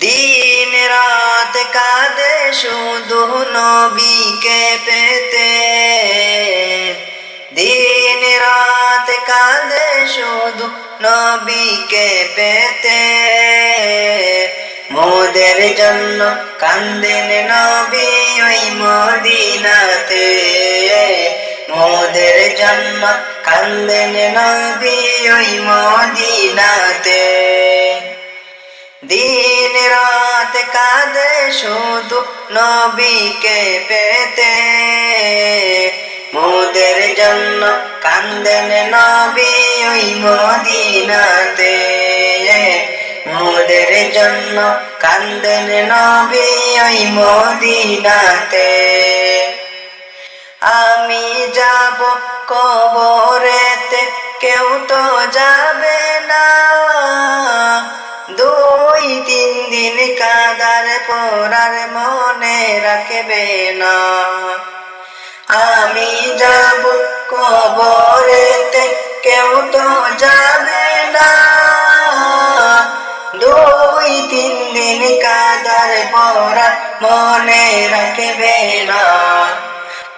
দিন রাত কাঁদে শুধু নবীকে পেতে। দিন রাত কাঁদে শুধু নবীকে পেতে। মোদের জন্য কান্দেন নবী ওই মদিনাতে। মোদের জন্য কান্দেন নবী ওই মদিনাতে। দিন রাত কাঁদে শুধু নবীকে পেতে। মোদের জন্য কান্দেন নবী ওই মদিনাতে। মোদের জন্য কান্দেন নবী ওই মদিনাতে। আমি যাব কবরেতে, কেউ তো যাবে না। পরার মনে রাখবে না। আমি যাব কবরেতে, কেউ তো যাবে না। দুই তিন দিন কাদার পরার মনে রাখবে না।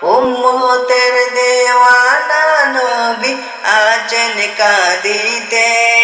উম্মতের দেওয়ানা নবী আছেন কাঁদিতে।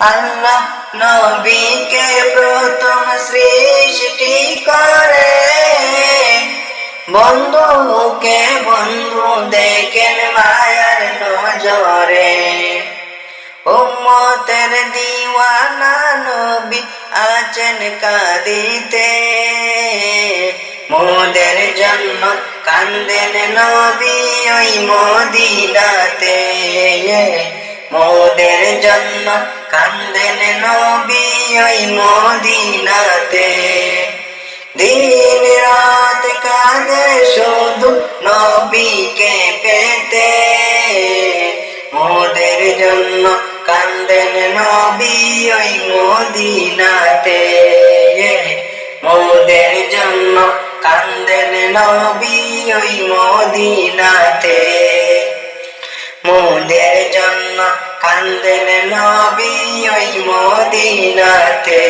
আল্লাহ নবীকে প্রথম সৃষ্টি করে। বন্ধুকে বন্ধু দেখেন মায়ার নজরে। উম্মতের দিওয়ানা নবী আছেন কাঁদিতে। মোদের জন্ম কান্দেন নবী ওই মদিনাতে। মোদের জন্য কান্দেন নবী ওই মদিনাতে দিন রাত কাঁদে শুধু নবীকে পেতে মোদের জন্য কান্দেন নবী ওই মদিনাতে মোদের জন্য কান্দেন নবী ওই মদিনাতে মোদের জন্য কান্দেন নবী ওই মদিনাতে